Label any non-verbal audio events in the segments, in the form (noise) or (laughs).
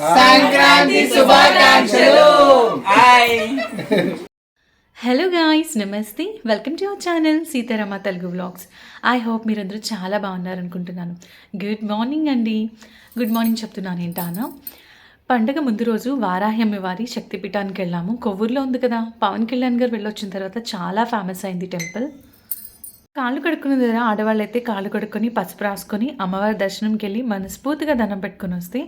సంక్రాంతి శుభాకాంక్షలు. Hi. Hello guys నమస్తే welcome to our channel Seetharama Telugu vlogs I hope మీరందరూ చాలా బాగున్నారు అనుకుంటున్నాను గుడ్ మార్నింగ్ అండి. గుడ్ మార్నింగ్ చెప్తున్నాను ఏంటానా పండగ ముందు రోజు వారాహ్యమ్మ వారి శక్తిపీఠానికి వెళ్ళాము. కొవ్వూరులో ఉంది కదా. పవన్ కళ్యాణ్ గారు వెళ్ళొచ్చిన తర్వాత చాలా ఫేమస్ అయింది టెంపుల్. కాళ్ళు కడుక్కునే దగ్గర ఆడవాళ్ళు అయితే కాళ్ళు కడుక్కొని పసుపు రాసుకొని అమ్మవారి దర్శనంకి వెళ్ళి మనస్ఫూర్తిగా దండం పెట్టుకొని వస్తే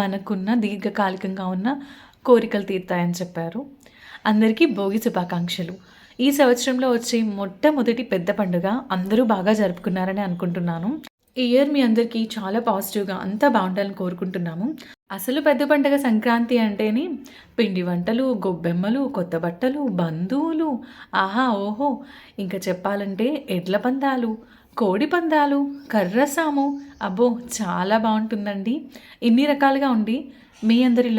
మనకున్న దీర్ఘకాలికంగా ఉన్న కోరికలు తీరుతాయని చెప్పారు. అందరికీ భోగి శుభాకాంక్షలు. ఈ సంవత్సరంలో వచ్చే మొట్టమొదటి పెద్ద పండుగ అందరూ బాగా జరుపుకున్నారని అనుకుంటున్నాను. ఈ ఇయర్ మీ అందరికీ చాలా పాజిటివ్గా అంతా బాగుండాలని కోరుకుంటున్నాము. అసలు పెద్ద పండగ సంక్రాంతి అంటేనే పిండి వంటలు గొబ్బెమ్మలు కొత్త బట్టలు బంధువులు. ఆహా ఓహో. ఇంకా చెప్పాలంటే ఎడ్ల పందాలు కోడి పందాలు కర్రసాము. అబ్బో చాలా బాగుంటుందండి. ఇన్ని రకాలుగా ఉండి మీ అందరి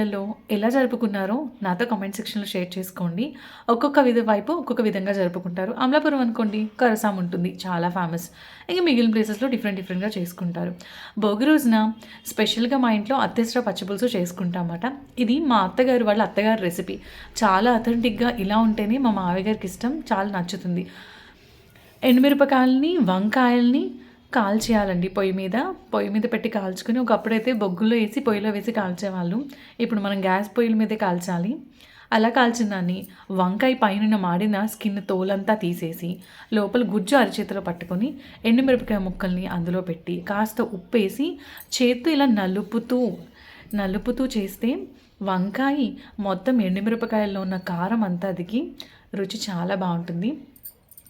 ఎలా జరుపుకున్నారో నాతో కామెంట్ సెక్షన్లో షేర్ చేసుకోండి. ఒక్కొక్క విధ వైపు ఒక్కొక్క విధంగా జరుపుకుంటారు. అమలాపురం అనుకోండి కరసాం ఉంటుంది చాలా ఫేమస్ ఇంకా మిగిలిన ప్లేసెస్లో డిఫరెంట్ డిఫరెంట్గా చేసుకుంటారు. భోగి రోజున స్పెషల్గా మా ఇంట్లో అత్తెసర పచ్చిపులుసు చేసుకుంటామన్నమాట ఇది మా అత్తగారు వాళ్ళ అత్తగారి రెసిపీ చాలా అథెంటిక్గా ఇలా ఉంటేనే మా మావయ్య గారికి ఇష్టం చాలా నచ్చుతుంది. ఎండుమిరపకాయలని వంకాయల్ని కాల్చేయాలండి పొయ్యి మీద. పొయ్యి మీద పెట్టి కాల్చుకుని ఒకప్పుడైతే బొగ్గులో వేసి పొయ్యిలో వేసి కాల్చేవాళ్ళు. ఇప్పుడు మనం గ్యాస్ పొయ్యిల మీదే కాల్చాలి. అలా కాల్చిన దాన్ని వంకాయ పైన మాడిన స్కిన్ తోలంతా తీసేసి లోపల గుజ్జు అరచేతిలో పట్టుకొని ఎండుమిరపకాయ ముక్కల్ని అందులో పెట్టి కాస్త ఉప్పేసి చేత్తో ఇలా నలుపుతూ నలుపుతూ చేస్తే వంకాయ మొత్తం ఎండుమిరపకాయల్లో ఉన్న కారం అంతా దిగి రుచి చాలా బాగుంటుంది.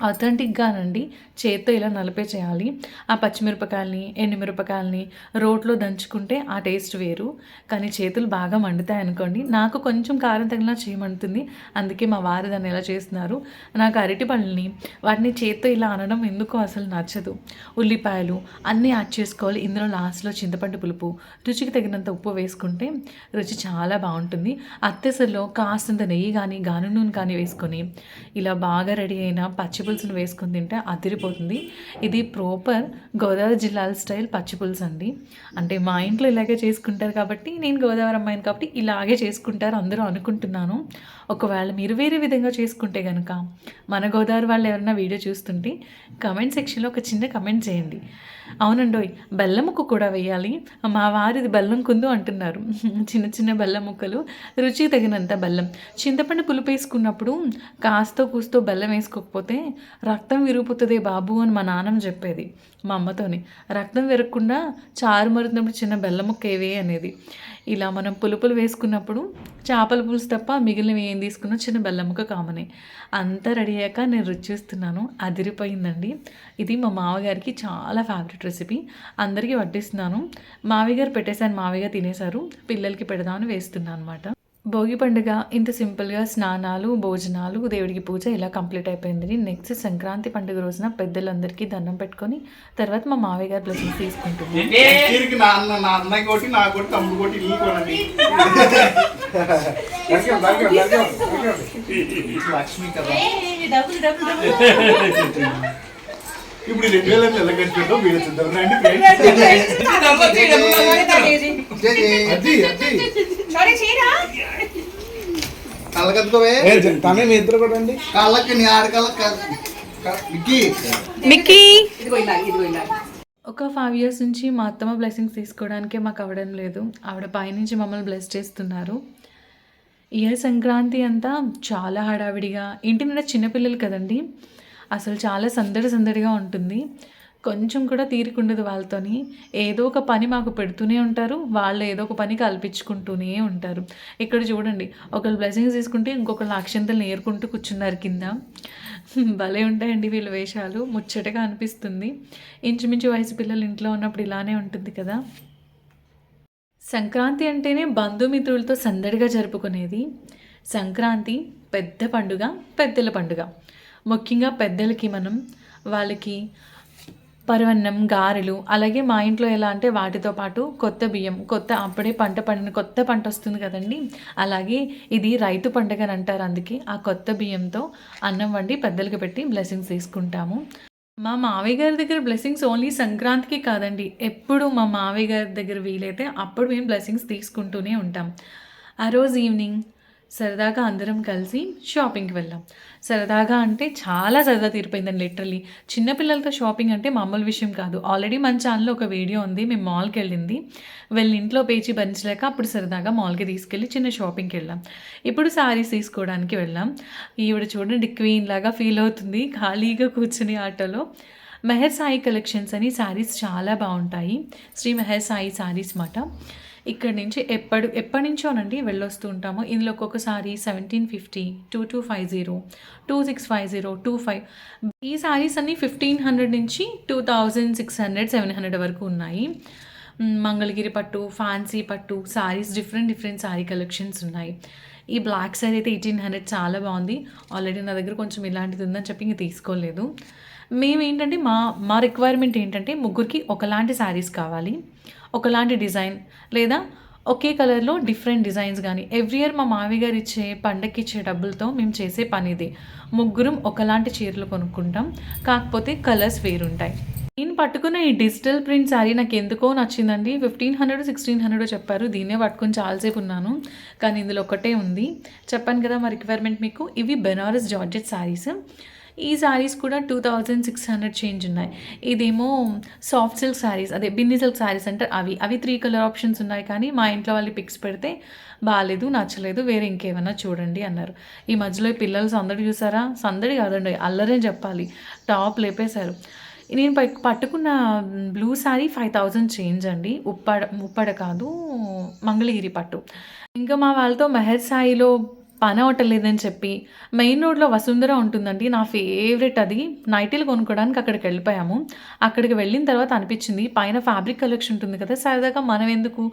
అథెంటిక్గానండి. చేత్తో ఇలా నలిపే చేయాలి. ఆ పచ్చిమిరపకాయలని ఎండుమిరపకాయలని రోట్లో దంచుకుంటే ఆ టేస్ట్ వేరు. కానీ చేతులు బాగా మండుతాయి అనుకోండి నాకు కొంచెం కారం తగిలినా చేయమంటుంది అందుకే మా వారు దాన్ని ఎలా చేస్తున్నారు? నాకు అరటి పళ్ళని వాటిని చేత్తో ఇలా అనడం ఎందుకో అసలు నచ్చదు? ఉల్లిపాయలు అన్నీ యాడ్ చేసుకోవాలి. ఇందులో లాస్ట్లో చింతపండు పులుపు రుచికి తగినంత ఉప్పు వేసుకుంటే రుచి చాలా బాగుంటుంది. అత్తెసరిలో కాస్తంత నెయ్యి కానీ గాను నూనె కానీ వేసుకొని ఇలా బాగా రెడీ అయిన పచ్చి పులుసును వేసుకొని తింటే అదిరిపోతుంది. ఇది ప్రాపర్ గోదావరి జిల్లాల స్టైల్ పచ్చి పులుసు అండి. అంటే మా ఇంట్లో ఇలాగే చేసుకుంటారు కాబట్టి నేను గోదావరి అమ్మాయిని కాబట్టి ఇలాగే చేసుకుంటారు అందరూ అనుకుంటున్నాను. ఒకవేళ మీరు వేరే విధంగా చేసుకుంటే కనుక మన గోదావరి వాళ్ళు ఎవరైనా వీడియో చూస్తుంటే కమెంట్ సెక్షన్లో ఒక చిన్న కమెంట్ చేయండి. అవునండోయ్ బెల్లం ముక్క కూడా వేయాలి. మా వారిది బెల్లం కుందు అంటున్నారు. చిన్న చిన్న బెల్లం ముక్కలు రుచికి తగినంత బెల్లం. చింతపండు పులుపు వేసుకున్నప్పుడు కాస్తో కూస్తో బెల్లం వేసుకోకపోతే రక్తం విరుగుతుంది బాబు అని మా నాన్నమ్మ చెప్పేది మా అమ్మతోని. రక్తం విరగకుండా చారు మరుతున్నప్పుడు చిన్న బెల్లం ముక్క అనేది. ఇలా మనం పులుపులు వేసుకున్నప్పుడు చేపల పులుసు తప్ప మిగిలినవి ఏం తీసుకున్నా చిన్న బెల్లం ముక్క కామనే. అంతా రెడీ అయ్యాక నేను రుచి చూస్తున్నాను అదిరిపోయిందండి. ఇది మా మామగారికి చాలా ఫేవరెట్ రెసిపీ అందరికీ వడ్డిస్తున్నాను. మావి గారు పెట్టేశాను మావి గారు తినేశారు. పిల్లలకి పెడదామని వేస్తున్నాను అనమాట భోగి పండుగ ఇంత సింపుల్గా స్నానాలు భోజనాలు దేవుడికి పూజ ఇలా కంప్లీట్ అయిపోయింది నెక్స్ట్ సంక్రాంతి పండుగ రోజున పెద్దలందరికీ దండం పెట్టుకొని తర్వాత మా మావయ్య గారు తీసుకుంటున్నాం. ఇప్పుడు రెండు వేల కట్టుకుంటాం చూద్దాం. రండి తనే మీ ఇద్దరు కూడా అండి కళ్ళకి నీ ఆడకళ్ళకి విక్కీ మిక్కీ. ఒక ఫైవ్ ఇయర్స్ నుంచి మా అత్తమ్మ బ్లెస్సింగ్స్ తీసుకోవడానికే మాకు అవ్వడం లేదు. ఆవిడ పైనుంచి మమ్మల్ని బ్లెస్ చేస్తున్నారు. ఇయర్ సంక్రాంతి అంతా చాలా హడావిడిగా ఇంటి నిండా చిన్నపిల్లలు కదండి. అసలు చాలా సందడి సందడిగా ఉంటుంది. కొంచెం కూడా తీరికుండదు వాళ్ళతోని. ఏదో ఒక పని మాకు పెడుతూనే ఉంటారు. వాళ్ళు ఏదో ఒక పని కల్పించుకుంటూనే ఉంటారు. ఇక్కడ చూడండి ఒకళ్ళు బ్లెస్సింగ్స్ తీసుకుంటే ఇంకొకళ్ళు అక్షంతలు నేర్కుంటూ కూర్చున్నారు కింద. (laughs) భలే ఉంటాయండి వీళ్ళ వేషాలు. ముచ్చటగా అనిపిస్తుంది. ఇంచుమించు వయసు పిల్లలు ఇంట్లో ఉన్నప్పుడు ఇలానే ఉంటుంది కదా. సంక్రాంతి అంటేనే బంధుమిత్రులతో సందడిగా జరుపుకునేది. సంక్రాంతి పెద్ద పండుగ పెద్దల పండుగ. ముఖ్యంగా పెద్దలకి మనం వాళ్ళకి పరవన్నం గారెలు అలాగే మా ఇంట్లో ఎలా అంటే వాటితో పాటు కొత్త బియ్యం కొత్త అప్పుడే పంట పండిన కొత్త పంట వస్తుంది కదండి. అలాగే ఇది రైతు పండుగ అని అంటారు అందుకే ఆ కొత్త బియ్యంతో అన్నం వండి పెద్దలకు పెట్టి బ్లెస్సింగ్స్ తీసుకుంటాము మా మావయ్య గారి దగ్గర బ్లెస్సింగ్స్ ఓన్లీ సంక్రాంతికి కాదండి. ఎప్పుడు మా మావయ్య గారి దగ్గర వీలైతే అప్పుడు మేము బ్లెస్సింగ్స్ తీసుకుంటూనే ఉంటాం. ఆ రోజు ఈవినింగ్ సరదాగా అందరం కలిసి షాపింగ్కి వెళ్ళాం. సరదాగా అంటే చాలా సరదా తీరిపోయిందండి లిటరలీ చిన్నపిల్లలతో షాపింగ్ అంటే మామూలు విషయం కాదు. ఆల్రెడీ మన ఛానల్లో ఒక వీడియో ఉంది మేము మాల్కి వెళ్ళింది. వెళ్ళి ఇంట్లో పేచి భరించలేక అప్పుడు సరదాగా మాల్కి తీసుకెళ్ళి చిన్న షాపింగ్కి వెళ్ళాం. ఇప్పుడు సారీస్ తీసుకోవడానికి వెళ్ళాం. ఈవిడ చూడండి క్వీన్ లాగా ఫీల్ అవుతుంది. ఖాళీగా కూర్చుని ఆటోలో. మెహర్ సాయి కలెక్షన్స్ అని శారీస్ చాలా బాగుంటాయి. శ్రీ మెహర్ సాయి శారీస్ మాట. ఇక్కడ నుంచి ఎప్పటి ఎప్పటి నుంచోనండి వెళ్ళొస్తూ ఉంటాము. ఇందులో ఒక్కొక్కసారి seventeen fifty two two five zero two six five zero two five ఈ శారీస్ అన్నీ ఫిఫ్టీన్ హండ్రెడ్ నుంచి two thousand six hundred seven hundred వరకు ఉన్నాయి. మంగళగిరి పట్టు ఫ్యాన్సీ పట్టు saris different different sari collections ఉన్నాయి. ఈ బ్లాక్ సారీ అయితే ఎయిటీన్ హండ్రెడ్ చాలా బాగుంది. ఆల్రెడీ నా దగ్గర కొంచెం ఇలాంటిది ఉందని చెప్పి ఇంక తీసుకోలేదు. మేము ఏంటంటే మా మా రిక్వైర్మెంట్ ఏంటంటే ముగ్గురికి ఒకలాంటి శారీస్ కావాలి. ఒకలాంటి డిజైన్ లేదా ఒకే కలర్లో డిఫరెంట్ డిజైన్స్ కానీ ఎవ్రీ ఇయర్ మా మావి గారు ఇచ్చే పండక్కి ఇచ్చే డబ్బులతో మేము చేసే పని ఇది ముగ్గురం ఒకలాంటి చీరలు కొనుక్కుంటాం. కాకపోతే కలర్స్ వేరుంటాయి. నేను పట్టుకున్న ఈ డిజిటల్ ప్రింట్ శారీ నాకు ఎందుకో నచ్చిందండి. ఫిఫ్టీన్ హండ్రెడ్ సిక్స్టీన్ హండ్రెడ్ చెప్పారు. దీన్నే పట్టుకుని చాలాసేపు ఉన్నాను. కానీ ఇందులో ఒకటే ఉంది. చెప్పాను కదా మా రిక్వైర్మెంట్ మీకు. ఇవి బెనారస్ జార్జెట్ శారీస్. ఈ శారీస్ కూడా two thousand six hundred change ఉన్నాయి. ఇదేమో సాఫ్ట్ సిల్క్ శారీస్ అదే బిన్ని సిల్క్ శారీస్ అంటే అవి అవి త్రీ కలర్ ఆప్షన్స్ ఉన్నాయి కానీ మా ఇంట్లో వాళ్ళు పిక్స్ పెడితే బాగాలేదు నచ్చలేదు. వేరే ఇంకేమైనా చూడండి అన్నారు. ఈ మధ్యలో పిల్లలు సందడి చూసారా? సందడి కాదండి అల్లరే చెప్పాలి. టాప్ లేపేశారు. నేను పై- పట్టుకున్న blue sari five thousand change అండి. ఉప్పడ ఉప్పడ కాదు మంగళగిరి పట్టు. ఇంకా మా వాళ్ళతో మెహర్ సాయిలో పని అవటలేదని చెప్పి మెయిన్ రోడ్లో వసుంధర ఉంటుందండి నా ఫేవరెట్ అది. నైటీలు కొనుక్కోవడానికి అక్కడికి వెళ్ళిపోయాము. అక్కడికి వెళ్ళిన తర్వాత అనిపించింది పైన ఫ్యాబ్రిక్ కలెక్షన్ ఉంటుంది కదా సరదాగా మనం ఎందుకు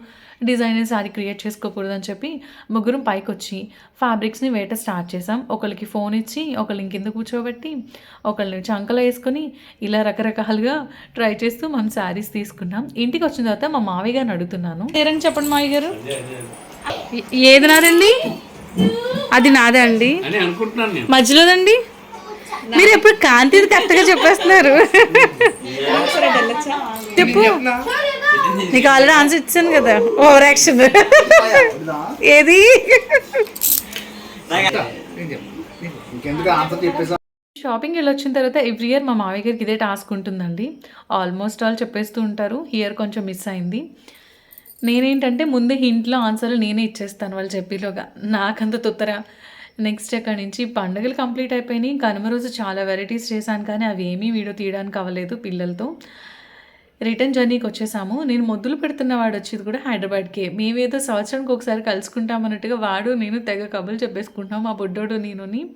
డిజైనర్ శారీ క్రియేట్ చేసుకోకూడదని చెప్పి ముగ్గురం పైకి వచ్చి ఫ్యాబ్రిక్స్ని వేట స్టార్ట్ చేసాం ఒకరికి ఫోన్ ఇచ్చి ఒకళ్ళని కింద కూర్చోబెట్టి ఒకళ్ళని చంకలో వేసుకొని ఇలా రకరకాలుగా ట్రై చేస్తూ మనం శారీస్ తీసుకున్నాం. ఇంటికి వచ్చిన తర్వాత మా మావయ్య గారిని అడుగుతున్నాను. చెప్పండి మావయ్య గారు. ఏది నాదండి? అది నాదే అండి. అని అనుకుంటున్నాను నేను. మధ్యలోదండి? మీరు ఎప్పుడు కాంతి కరెక్ట్గా చెప్పేస్తున్నారు. చెప్పు. నీకు ఆల్రెడీ ఆన్సర్ ఇచ్చాను కదా. ఓవర్ యాక్షన్ ఏది? షాపింగ్ వెళ్ళి వచ్చిన తర్వాత ఎవ్రీ ఇయర్ మా మావయ్య గారికి ఇదే టాస్క్ ఉంటుందండి. ఆల్మోస్ట్ ఆల్ చెప్పేస్తూ ఉంటారు. ఇయర్ కొంచెం మిస్ అయింది. నేనేంటంటే ముందే హింట్లో ఆన్సర్లు నేనే ఇచ్చేస్తాను వాళ్ళు చెప్పేలోగా. నాకంత తొత్తర. నెక్స్ట్ అక్కడి నుంచి పండుగలు కంప్లీట్ అయిపోయినాయి. కనుమ రోజు చాలా వెరైటీస్ చేశాను కానీ అవి ఏమీ వీడియో తీయడానికి అవ్వలేదు పిల్లలతో. రిటర్న్ జర్నీకి వచ్చేసాము. నేను మొద్దులు పెడుతున్న వాడు వచ్చేది కూడా హైదరాబాద్కే. మేమేదో సంవత్సరానికి ఒకసారి కలుసుకుంటాం అన్నట్టుగా వాడు నేను తెగ కబులు చెప్పేసుకుంటాం మా బుడ్డోడు నేనుని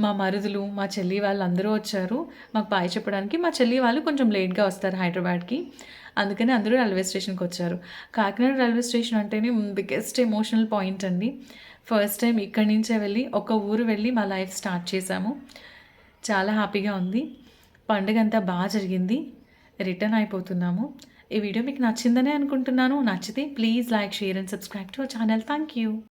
మా మరుదులు మా చెల్లి వాళ్ళు అందరూ వచ్చారు. మాకు బాయ్ చెప్పడానికి మా చెల్లి వాళ్ళు కొంచెం లేట్గా వస్తారు హైదరాబాద్కి. అందుకని అందరూ రైల్వే స్టేషన్కి వచ్చారు. కాకినాడ రైల్వే స్టేషన్ అంటేనే బిగ్గెస్ట్ ఎమోషనల్ పాయింట్ అండి. ఫస్ట్ టైం ఇక్కడి నుంచే వెళ్ళి ఒక ఊరు వెళ్ళి మా లైఫ్ స్టార్ట్ చేశాము. చాలా హ్యాపీగా ఉంది. పండుగ అంతా బాగా జరిగింది. రిటర్న్ అయిపోతున్నాము. ఈ వీడియో మీకు నచ్చిందనే అనుకుంటున్నాను. నచ్చితే please like share and subscribe to our channel thank you